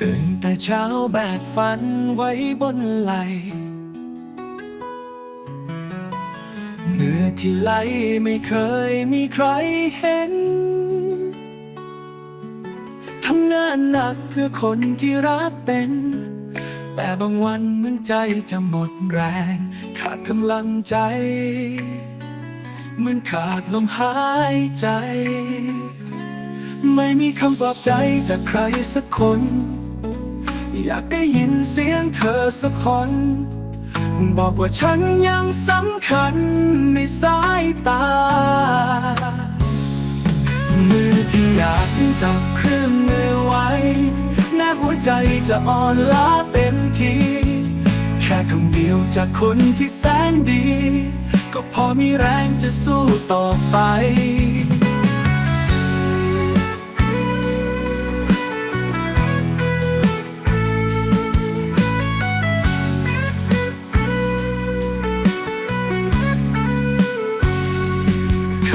ตื่นแต่เช้าแบกฝันไว้บนไหลเหงื่อที่ไหลไม่เคยมีใครเห็น ทำงานหนักเพื่อคนที่รักเป็น แต่บางวันเหมือนใจจะหมดแรง ขาดกำลังใจ เหมือนขาดลมหายใจ ไม่มีคำปลอบใจจากใครสักคน อยากได้ยินเสียงเธอสักคน บอกว่าฉันยังสำคัญในสายตา มือที่อยากจับเครื่องมือไว้แม้หัวใจจะอ่อนล้าเต็มทีแค่คำเดียวจากคนที่แสนดี ก็พอมีแรงจะสู้ต่อไป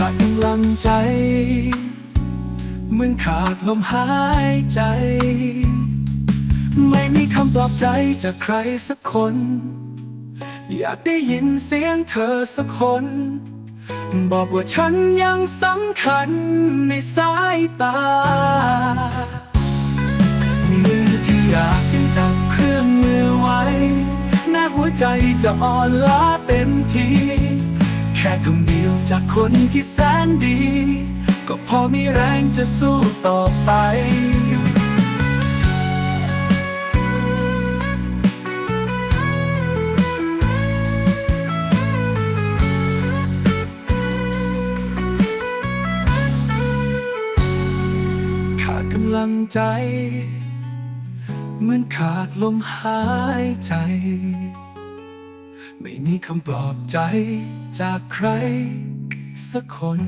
ขาดกำลังใจ เหมือนขาดลมหายใจ ไม่มีคำปลอบใจจากใครสักคน อยากได้ยินเสียงเธอสักคน บอกว่าฉันยังสำคัญในสายตามือที่อยากยจับเครื่องมือไว้แม้หัวใจจะอ่อนล้าเต็มที ค่คำเดียวจากคนที่แสนดี ก็พอมีแรงจะสู้ต่อไปขาดกำลังใจ เหมือนขาดลมหายใจ ไม่มีคำปลอบใจจากใครสักคน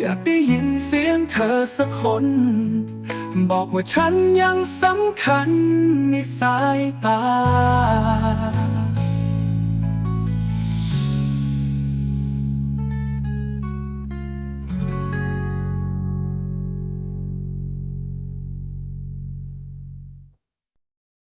อยากได้ยินเสียงเธอสักคน บอกว่าฉันยังสำคัญในสายตา